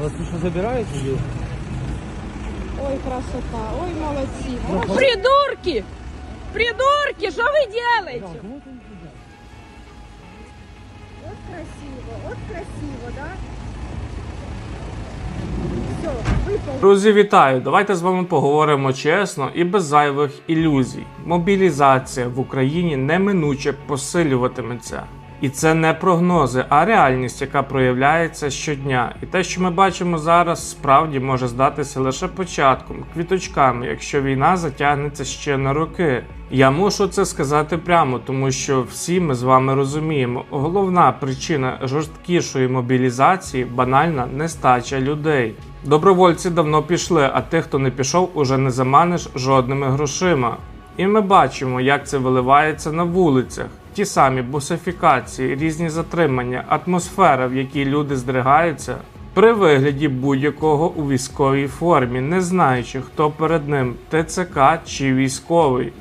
А вас що забирають людей? Ой, красота, ой, молодці. Ну, Придурки! Придурки, что вы делаете? От красиво, от красиво, да? Все. Друзі, вітаю! Давайте з вами поговоримо чесно і без зайвих ілюзій. Мобілізація в Україні неминуче посилюватиметься. І це не прогнози, а реальність, яка проявляється щодня. І те, що ми бачимо зараз, справді може здатися лише початком, квіточками, якщо війна затягнеться ще на роки. Я мушу це сказати прямо, тому що всі ми з вами розуміємо, головна причина жорсткішої мобілізації банальна нестача людей. Добровольці давно пішли, а тих, хто не пішов, уже не заманиш жодними грошима. І ми бачимо, як це виливається на вулицях. Ті самі бусифікації, різні затримання, атмосфера, в якій люди здригаються, при вигляді будь-якого у військовій формі, не знаючи, хто перед ним ТЦК чи військовий.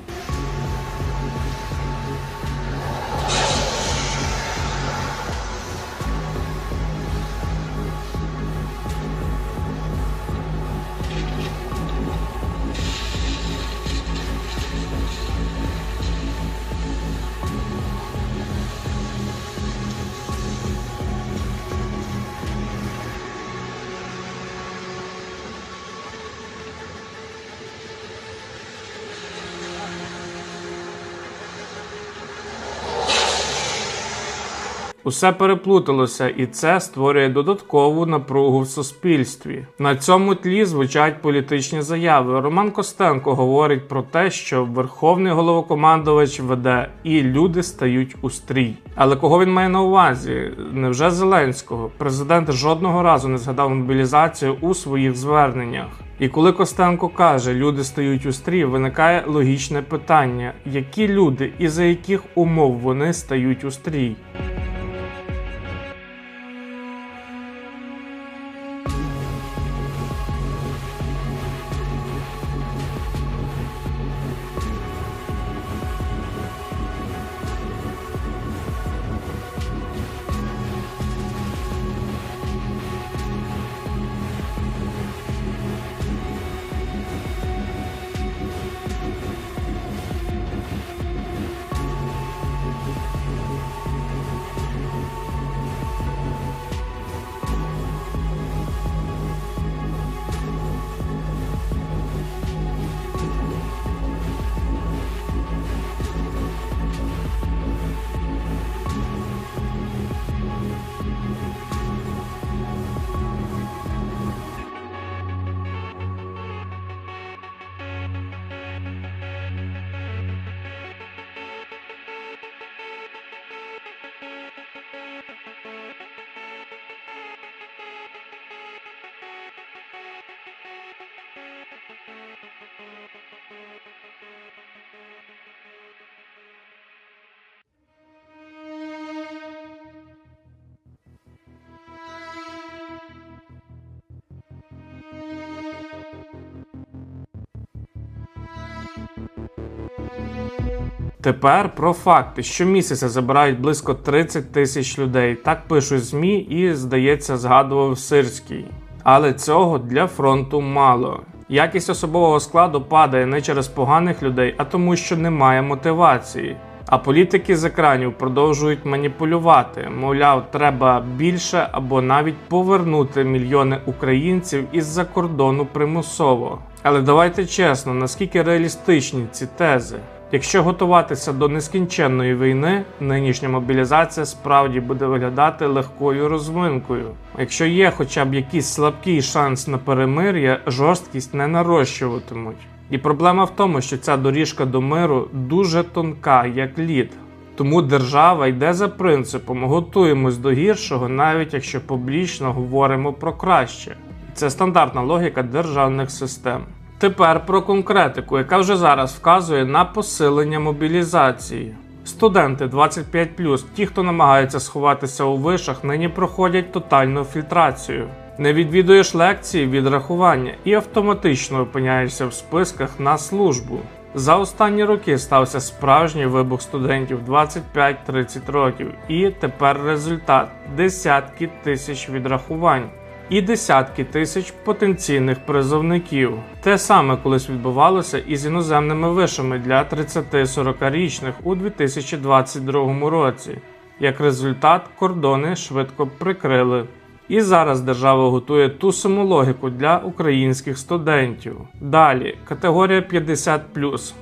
Усе переплуталося, і це створює додаткову напругу в суспільстві. На цьому тлі звучать політичні заяви. Роман Костенко говорить про те, що верховний головокомандувач веде і люди стають у стрій. Але кого він має на увазі? Невже Зеленського? Президент жодного разу не згадав мобілізацію у своїх зверненнях. І коли Костенко каже, люди стають у стрій, виникає логічне питання: які люди і за яких умов вони стають у стрій? Тепер про факти. Щомісяця забирають близько 30 тисяч людей. Так пишуть ЗМІ і, здається, згадував Сирський. Але цього для фронту мало. Якість особового складу падає не через поганих людей, а тому, що немає мотивації. А політики з екранів продовжують маніпулювати. Мовляв, треба більше або навіть повернути мільйони українців із-за кордону примусово. Але давайте чесно, наскільки реалістичні ці тези? Якщо готуватися до нескінченної війни, нинішня мобілізація справді буде виглядати легкою розвинкою. Якщо є хоча б якийсь слабкий шанс на перемир'я, жорсткість не нарощуватимуть. І проблема в тому, що ця доріжка до миру дуже тонка, як лід. Тому держава йде за принципом готуємось до гіршого, навіть якщо публічно говоримо про краще. Це стандартна логіка державних систем. Тепер про конкретику, яка вже зараз вказує на посилення мобілізації. Студенти 25+, ті, хто намагається сховатися у вишах, нині проходять тотальну фільтрацію. Не відвідуєш лекції відрахування і автоматично опиняєшся в списках на службу. За останні роки стався справжній вибух студентів 25-30 років, і тепер результат десятки тисяч відрахувань. І десятки тисяч потенційних призовників. Те саме колись відбувалося і з іноземними вишами для 30-40-річних у 2022 році. Як результат, кордони швидко прикрили. І зараз держава готує ту саму логіку для українських студентів. Далі, категорія 50.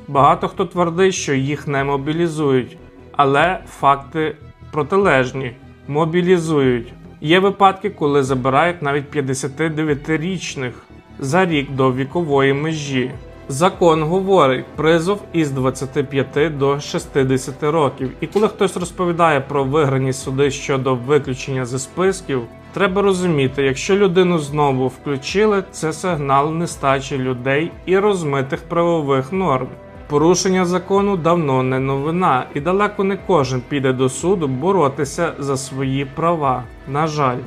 Багато хто твердить, що їх не мобілізують, але факти протилежні мобілізують. Є випадки, коли забирають навіть 59-річних за рік до вікової межі. Закон говорить призов із 25 до 60 років. І коли хтось розповідає про виграні суди щодо виключення зі списків, треба розуміти, якщо людину знову включили, це сигнал нестачі людей і розмитих правових норм. Порушення закону давно не новина, і далеко не кожен піде до суду боротися за свої права. На жаль.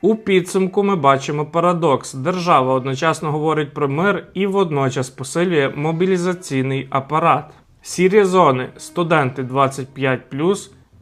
У підсумку ми бачимо парадокс. Держава одночасно говорить про мир і водночас посилює мобілізаційний апарат. Сірі зони, студенти 25,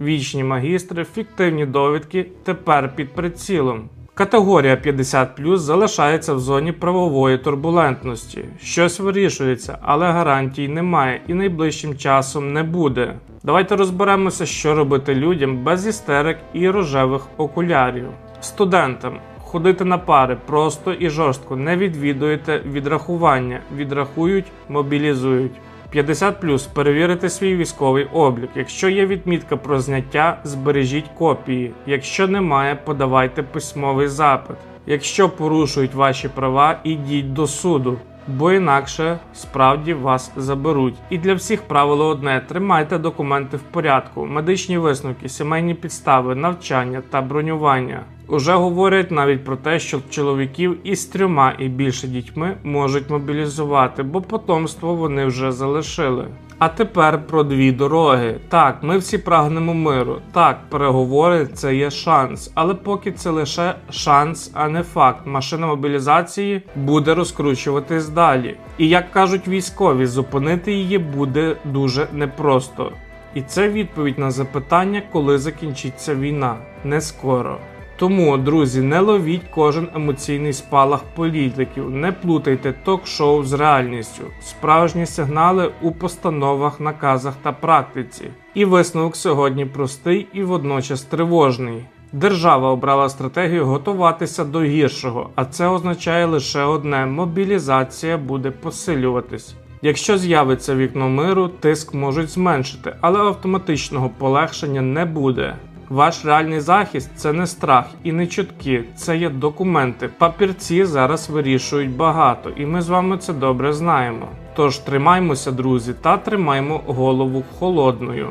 вічні магістри, фіктивні довідки тепер під прицілом. Категорія 50 залишається в зоні правової турбулентності. Щось вирішується, але гарантій немає і найближчим часом не буде. Давайте розберемося, що робити людям без істерик і рожевих окулярів. Студентам ходити на пари просто і жорстко не відвідуєте відрахування, відрахують, мобілізують. 50 перевірити свій військовий облік. Якщо є відмітка про зняття, збережіть копії. Якщо немає, подавайте письмовий запит. Якщо порушують ваші права, ідіть до суду, бо інакше справді вас заберуть. І для всіх правило одне: тримайте документи в порядку, медичні висновки, сімейні підстави, навчання та бронювання. Уже говорять навіть про те, що чоловіків із трьома і більше дітьми можуть мобілізувати, бо потомство вони вже залишили. А тепер про дві дороги. Так, ми всі прагнемо миру. Так, переговори це є шанс, але поки це лише шанс, а не факт. Машина мобілізації буде розкручуватись далі. І як кажуть військові, зупинити її буде дуже непросто. І це відповідь на запитання, коли закінчиться війна. Не скоро. Тому, друзі, не ловіть кожен емоційний спалах політиків, не плутайте ток-шоу з реальністю, справжні сигнали у постановах, наказах та практиці. І висновок сьогодні простий і водночас тривожний. Держава обрала стратегію готуватися до гіршого, а це означає лише одне: мобілізація буде посилюватись. Якщо з'явиться вікно миру, тиск можуть зменшити, але автоматичного полегшення не буде. Ваш реальний захист це не страх і не чутки, це є документи. Папірці зараз вирішують багато, і ми з вами це добре знаємо. Тож тримаймося, друзі, та тримаймо голову холодною.